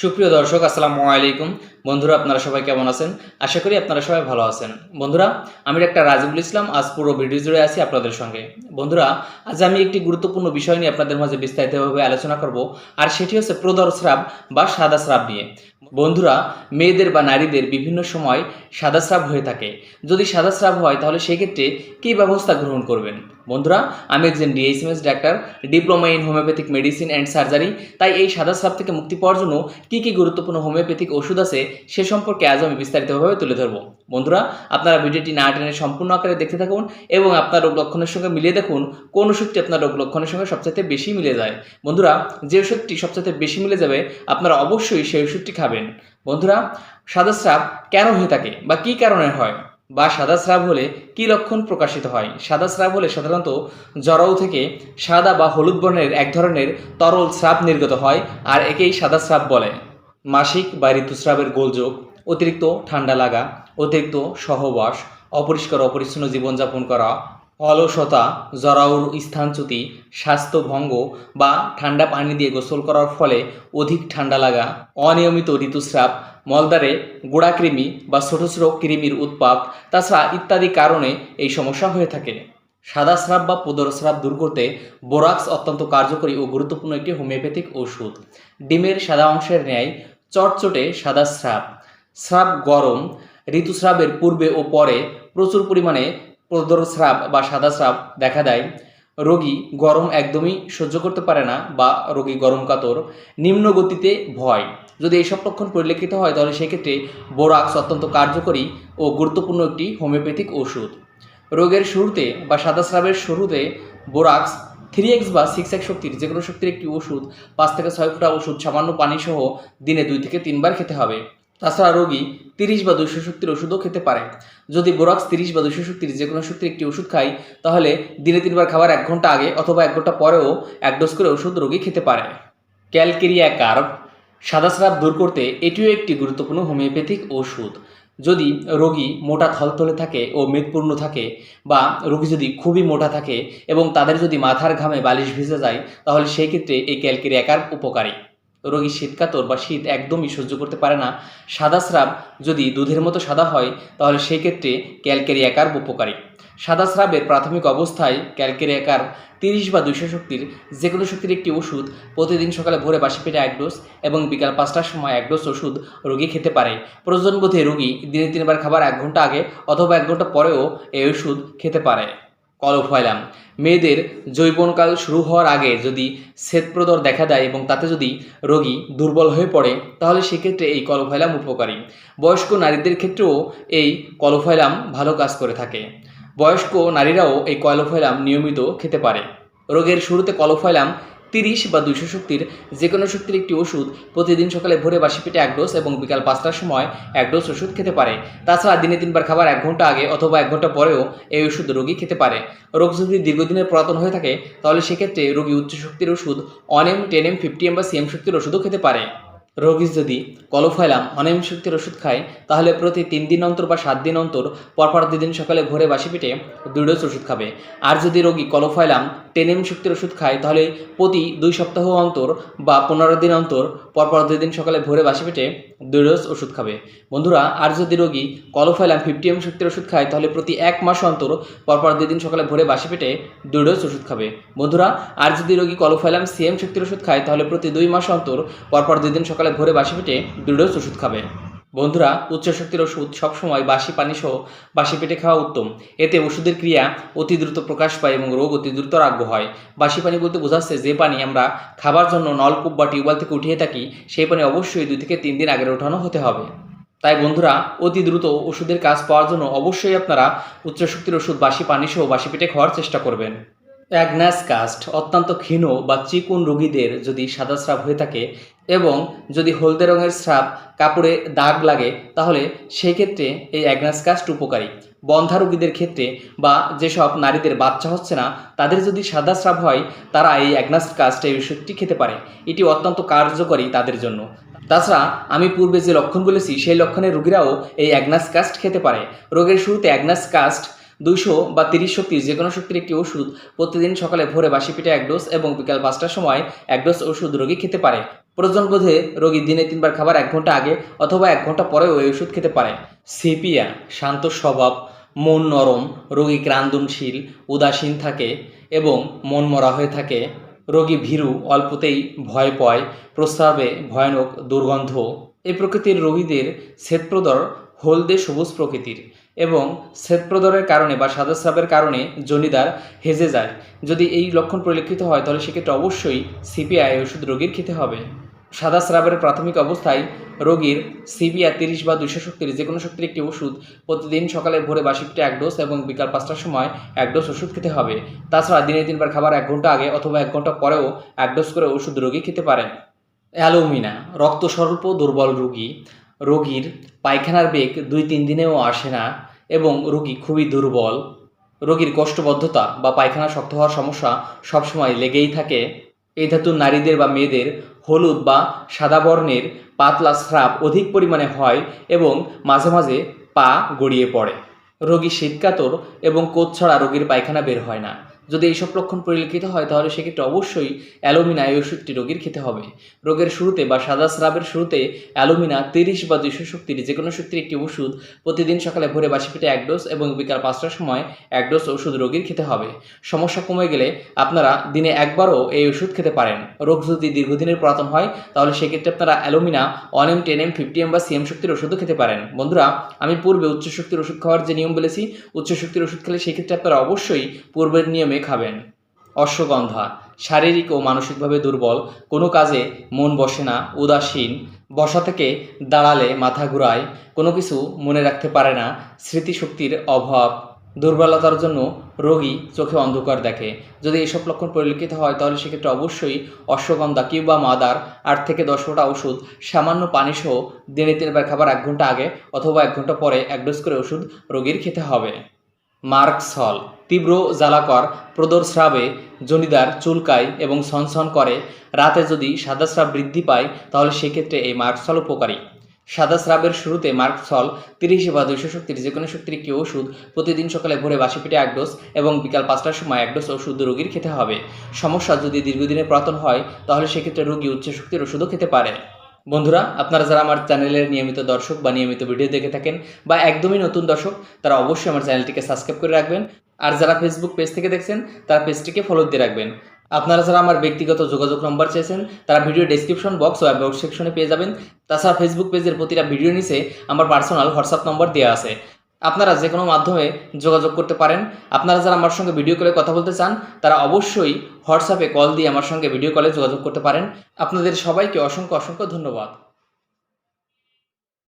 সুপ্রিয় দর্শক, আসসালামু আলাইকুম। বন্ধুরা, আপনারা সবাই কেমন আছেন? আশা করি আপনারা সবাই ভালো আছেন। বন্ধুরা, আমি ডাক্তার রাজিবুল ইসলাম, আজ পুরো ভিডিও জুড়ে আছি আপনাদের সঙ্গে। বন্ধুরা, আজ আমি একটি গুরুত্বপূর্ণ বিষয় নিয়ে আপনাদের মাঝে বিস্তারিতভাবে আলোচনা করব, আর সেটি হচ্ছে প্রদর স্রাব বা সাদা স্রাব নিয়ে। বন্ধুরা, মেয়েদের বা নারীদের বিভিন্ন সময় সাদা স্রাব হয়ে থাকে। যদি সাদা স্রাব হয়, তাহলে সেক্ষেত্রে কী ব্যবস্থা গ্রহণ করবেন? বন্ধুরা, আমি একজন DSMS doctor, diploma in homeopathic medicine and surgery. তাই এই সাদা সাপ থেকে মুক্তি পাওয়ার জন্য কী কী গুরুত্বপূর্ণ হোমিওপ্যাথিক ওষুধ আছে সে সম্পর্কে আজ আমি বিস্তারিতভাবে তুলে ধরবো। বন্ধুরা, আপনারা ভিডিওটি না টেনে সম্পূর্ণ আকারে দেখতে থাকুন এবং আপনার রোগ লক্ষণের সঙ্গে মিলিয়ে দেখুন কোন ওষুধটি আপনার রোগ লক্ষণের সঙ্গে সবচাইতে বেশি মিলে যায়। বন্ধুরা, যে ওষুধটি সবচাইতে বেশি মিলে যাবে, আপনারা অবশ্যই সেই ওষুধটি খাবেন। বন্ধুরা, সাদা স্রাব কেন হয়ে থাকে বা কী কারণে হয়? বা সাদা স্রাব হলে কী লক্ষণ প্রকাশিত হয়? সাদা স্রাব হলে সাধারণত জরাউ থেকে সাদা বা হলুদ বর্ণের এক ধরনের তরল স্রাব নির্গত হয়, আর একেই সাদা স্রাব বলে। মাসিক বা ঋতুস্রাবের গোলযোগ, অতিরিক্ত ঠান্ডা লাগা, অতিরিক্ত সহবাস অপরিষ্কার অপরিচ্ছন্ন জীবনযাপন করা অলসতা জরাউর স্থানচ্যুতি, স্বাস্থ্যভঙ্গ বা ঠান্ডা পানি দিয়ে গোসল করার ফলে অধিক ঠান্ডা লাগা, অনিয়মিত ঋতুস্রাব, মলদ্বারে গোড়াকৃমি বা ছোটো ছোটো কৃমির উৎপাত, তাছাড়া ইত্যাদি কারণে এই সমস্যা হয়ে থাকে। সাদা স্রাব বা পোদর স্রাব দূর করতে বোরাক্স অত্যন্ত কার্যকরী ও গুরুত্বপূর্ণ একটি হোমিওপ্যাথিক ওষুধ। ডিমের সাদা অংশের ন্যায় চটচটে সাদা স্রাব স্রাব গরম, ঋতুস্রাবের পূর্বে ও পরে প্রচুর পরিমাণে প্রদরস্রাব বা সাদা স্রাব দেখা দেয়। রোগী গরম একদমই সহ্য করতে পারে না বা রোগী গরম কাতর, নিম্ন গতিতে ভয়। যদি এইসব লক্ষণ পরিলক্ষিত হয়, তাহলে সেক্ষেত্রে বোরাক্স অত্যন্ত কার্যকরী ও গুরুত্বপূর্ণ একটি হোমিওপ্যাথিক ওষুধ। রোগের শুরুতে বা সাদা স্রাবের শুরুতে বোরাক্স, থ্রি এক্স বা সিক্স এক্স শক্তির যে কোনো শক্তির একটি ওষুধ, পাঁচ থেকে ছয় ফোঁটা ওষুধ সামান্য পানি সহ দিনে দুই থেকে তিনবার খেতে হবে। তাছাড়া রোগী তিরিশ বা দুশো শক্তির ওষুধও খেতে পারে। যদি বোরাক্স তিরিশ বা দুশো শক্তির যে কোনো শক্তির একটি ওষুধ খাই, তাহলে দিনে তিনবার খাবার এক ঘণ্টা আগে অথবা এক ঘণ্টা পরেও এক ডোজ করে ওষুধ রোগী খেতে পারে। ক্যালকেরিয়া কার্ভ সাদা স্রাব দূর করতে এটিও একটি গুরুত্বপূর্ণ হোমিওপ্যাথিক ওষুধ। যদি রোগী মোটা থলথলে থাকে ও মেদপূর্ণ থাকে বা রোগী যদি খুবই মোটা থাকে এবং তাদের যদি মাথার ঘামে বালিশ ভিজে যায়, তাহলে সেই ক্ষেত্রে এই ক্যালকেরিয়া কার্ভ উপকারী। রোগী শীতকাতর বা শীত একদমই সহ্য করতে পারে না। সাদা স্রাব যদি দুধের মতো সাদা হয়, তাহলে সেই ক্ষেত্রে ক্যালকেরিয়া কার্ভ উপকারী। সাদা স্রাবের প্রাথমিক অবস্থায় ক্যালকেরিয়া কার্ভ তিরিশ বা দুইশো শক্তির যে কোনো শক্তির একটি ওষুধ প্রতিদিন সকালে ভোরে বাসি পেটে এক ডোজ এবং বিকাল পাঁচটার সময় এক ডোজ ওষুধ রোগী খেতে পারে। প্রয়োজন বোধে রোগী দিনে তিনবার খাবার এক ঘণ্টা আগে অথবা এক ঘণ্টা পরেও এই ওষুধ খেতে পারে। কলফয়লাম মেয়েদের জৈবনকাল শুরু হওয়ার আগে যদি শ্বেতপ্রদর দেখা দেয় এবং তাতে যদি রোগী দুর্বল হয়ে পড়ে, তাহলে সেক্ষেত্রে এই কলফাইলাম উপকারী। বয়স্ক নারীদের ক্ষেত্রেও এই কলফাইলাম ভালো কাজ করে থাকে। বয়স্ক নারীরাও এই কলফাইলাম নিয়মিত খেতে পারে। রোগের শুরুতে কলফয়লাম তিরিশ বা দুইশো শক্তির যে কোনো শক্তির একটি ওষুধ প্রতিদিন সকালে ভোরে বাসি পেটে এক ডোজ এবং বিকাল পাঁচটার সময় এক ডোজ ওষুধ খেতে পারে। তাছাড়া দিনে তিনবার খাবার এক ঘণ্টা আগে অথবা এক ঘণ্টা পরেও এই ওষুধ রোগী খেতে পারে। রোগ যদি দীর্ঘদিনের পুরাতন হয়ে থাকে, তাহলে সেক্ষেত্রে রোগী উচ্চ শক্তির ওষুধ one M ten M fifty M বা সিএম শক্তির ওষুধও খেতে পারে। রোগী যদি কলোফাইলাম অনেম শক্তির ওষুধ খায়, তাহলে প্রতি তিন দিন অন্তর বা সাত দিন অন্তর, পরপর দুদিন সকালে ভোরে বাসি পেটে দুই ডোজ ওষুধ খাবে। আর যদি রোগী কলোফাইলাম টেনেম শক্তির ওষুধ খায়, তাহলে প্রতি দুই সপ্তাহ অন্তর বা পনেরো দিন অন্তর, পরপর দুই দিন সকালে ভোরে বাসি পেটে দুই ডোজ ওষুধ খাবে। বন্ধুরা, আর যদি রোগী কলোফাইলাম ফিফটি এম শক্তির ওষুধ খায়, তাহলে প্রতি এক মাস অন্তর, পরপর দুই দিন সকালে ভোরে বাসি পেটে দুই ডোজ ওষুধ খাবে। বন্ধুরা, আর যদি রোগী কলফাইলাম সিএম শক্তির ওষুধ খায়, তাহলে প্রতি দুই মাস অন্তর, পরপর দুই দিন সকালে ভোরে বাসি পেটে ডোজ ওষুধ খাবে। বন্ধুরা উচ্চ শক্তির ওষুধ সবসময় বাসি পানি সহ বাসি পেটে খাওয়া উত্তম। এতে ওষুধের ক্রিয়া অতি দ্রুত প্রকাশ পায় এবং রোগ অতি দ্রুত রাগ্য হয়। বাসি পানি বলতে বোঝাচ্ছে যে পানি আমরা খাবার জন্য নলকূপ বা টিউবওয়েল থেকে উঠিয়ে থাকি, সেই পানি অবশ্যই দুই থেকে তিন দিন আগের ওঠানো হতে হবে। তাই বন্ধুরা, অতি দ্রুত ওষুধের কাজ পাওয়ার জন্য অবশ্যই আপনারা উচ্চ শক্তির ওষুধ বাসি পানি সহ বাসি পেটে খাওয়ার চেষ্টা করবেন। অ্যাগনাস কাস্ট অত্যন্ত ক্ষীণ বা চিকুন রোগীদের যদি সাদা স্রাব হয়ে থাকে এবং যদি হলদে রঙের স্রাব কাপড়ে দাগ লাগে, তাহলে সেই ক্ষেত্রে এই অ্যাগনাস কাস্ট উপকারী। বন্ধা রোগীদের ক্ষেত্রে বা যেসব নারীদের বাচ্চা হচ্ছে না, তাদের যদি সাদা স্রাব হয়, তারা এই অ্যাগনাস কাস্ট এই ওষুধটি খেতে পারে। এটি অত্যন্ত কার্যকরী তাদের জন্য। তাছাড়া আমি পূর্বে যে লক্ষণ বলেছি, সেই লক্ষণের রোগীরাও এই অ্যাগনাস কাস্ট খেতে পারে। রোগের শুরুতে অ্যাগনাস কাস্ট দুইশো বা তিরিশ শক্তির যে কোনো শক্তির একটি ওষুধ প্রতিদিন সকালে ভোরে বাসি পিঠে এক ডোজ এবং বিকাল পাঁচটার সময় এক ডোজ ওষুধ রোগী খেতে পারে। প্রয়োজন বোধে রোগী দিনে তিনবার খাবার এক ঘণ্টা আগে অথবা এক ঘণ্টা পরেও ওই ওষুধ খেতে পারে। সিপিয়া, শান্ত স্বভাব, মন নরম, রোগী ক্রান্দনশীল উদাসীন থাকে এবং মন মরা হয়ে থাকে। রোগী ভীরু, অল্পতেই ভয় পায়, প্রস্রাবে ভয়ানক দুর্গন্ধ। এই প্রকৃতির রোগীদের শ্বেতপ্রদর, হলদে সবুজ প্রকৃতির। এবং শ্বেতপ্রদরের কারণে বা সাদা স্রাবের কারণে জনিদার হেজে যায়। যদি এই লক্ষণ পরিলক্ষিত হয়, তাহলে সেক্ষেত্রে অবশ্যই সিপিআই ওষুধ রোগীর খেতে হবে। সাদা স্রাবের প্রাথমিক অবস্থায় রোগীর সিপিআ তিরিশ বা দুইশো শক্তির যে কোনো শক্তির একটি ওষুধ প্রতিদিন সকালে ভোরে বাসি পিঠে এক ডোজ এবং বিকাল পাঁচটার সময় এক ডোজ ওষুধ খেতে হবে। তাছাড়া দিনে তিনবার খাবার এক ঘণ্টা আগে অথবা এক ঘণ্টা পরেও এক ডোজ করে ওষুধ রোগী খেতে পারেন। অ্যালোমিনা রক্ত স্বল্প দুর্বল রোগী। রোগীর পায়খানার বেগ দুই তিন দিনেও আসে না এবং রোগী খুবই দুর্বল। রোগীর কষ্টবদ্ধতা বা পায়খানা শক্ত হওয়ার সমস্যা সবসময় লেগেই থাকে। এই ধাতু নারীদের বা মেয়েদের হলুদ বা সাদা বর্ণের পাতলা স্রাব অধিক পরিমাণে হয় এবং মাঝে মাঝে পা গড়িয়ে পড়ে। রোগী শীতকাতর এবং কোচ ছড়া রোগীর পায়খানা বের হয় না। যদি এইসব লক্ষণ পরিলক্ষিত হয়, তাহলে সেক্ষেত্রে অবশ্যই অ্যালোমিনা এই ওষুধটি রোগীর খেতে হবে। রোগের শুরুতে বা সাদা স্রাবের শুরুতে অ্যালোমিনা তিরিশ বা দুইশো শক্তির যে কোনো শক্তির একটি ওষুধ প্রতিদিন সকালে ভোরে বাসি পেটে এক ডোজ এবং বিকাল পাঁচটার সময় এক ডোজ ওষুধ রোগীর খেতে হবে। সমস্যা কমে গেলে আপনারা দিনে একবারও এই ওষুধ খেতে পারেন। রোগ যদি দীর্ঘদিনের পুরাতন হয়, তাহলে সেক্ষেত্রে আপনারা alumina one M, ten M, fifty M বা সিএম শক্তির ওষুধও খেতে পারেন। বন্ধুরা, আমি পূর্বে উচ্চ শক্তির ওষুধ খাওয়ার যে নিয়ম বলেছি, উচ্চ শক্তির ওষুধ খেলে সেক্ষেত্রে আপনারা অবশ্যই পূর্বের নিয়মে খাবেন। অশ্বগন্ধা, শারীরিক ও মানসিকভাবে দুর্বল, কোনো কাজে মন বসে না, উদাসীন, বসা থেকে দাঁড়ালে মাথা ঘুরায়, কোনো কিছু মনে রাখতে পারে না, স্মৃতিশক্তির অভাব। দুর্বলতার জন্য রোগী চোখে অন্ধকার দেখে। যদি এসব লক্ষণ পরিলক্ষিত হয়, তাহলে সেক্ষেত্রে অবশ্যই অশ্বগন্ধা কিংবা মাদার আট থেকে দশ ফোঁটা ওষুধ, সামান্য পানিসহ দিনে তিনবার খাবার এক ঘণ্টা আগে অথবা এক ঘণ্টা পরে এক ডোজ করে ওষুধ রোগীর খেতে হবে। মার্কসল তীব্র জ্বালাকর প্রদর স্রাবে জনিদার চুলকায় এবং সনসন করে। রাতে যদি সাদা স্রাব বৃদ্ধি পায়, তাহলে সেক্ষেত্রে এই মার্কসল উপকারী। সাদা স্রাবের শুরুতে মার্কসল তিরিশ বা দুইশো শক্তির যে কোনো শক্তির একটি ওষুধ। প্রতিদিন সকালে ভোরে বাসি পেটে এক ডোজ এবং বিকাল পাঁচটার সময় এক ডোজ ওষুধ রোগীর খেতে হবে। সমস্যা যদি দীর্ঘদিনের পুরাতন হয়, তাহলে সেক্ষেত্রে রোগী উচ্চ শক্তির ওষুধও খেতে পারে। বন্ধুরা, আপনারা যারা আমার চ্যানেলের নিয়মিত দর্শক বা নিয়মিত ভিডিও দেখে থাকেন বা একদমই নতুন দর্শক, তারা অবশ্যই আমার চ্যানেলটিকে সাবস্ক্রাইব করে রাখবেন। আর যারা ফেসবুক পেজ থেকে দেখছেন, তারা পেজটিকে ফলো দিয়ে রাখবেন। আপনারা যারা আমার ব্যক্তিগত যোগাযোগ নম্বর চেয়েছেন তারা ভিডিও ডিসক্রিপশন বক্স ও অ্যাবাউট সেকশনে পেয়ে যাবেন। তাছাড়া ফেসবুক পেজের প্রতিটা ভিডিও নিচে আমার পার্সোনাল হোয়াটসঅ্যাপ নম্বর দেওয়া আছে। আপনারা যে কোনো মাধ্যমে যোগাযোগ করতে পারেন। আপনারা যারা আমার সঙ্গে ভিডিও কলে কথা বলতে চান, তারা অবশ্যই হোয়াটসঅ্যাপে কল দিয়ে আমার সঙ্গে ভিডিও কলে যোগাযোগ করতে পারেন। আপনাদের সবাইকে অসংখ্য অসংখ্য ধন্যবাদ।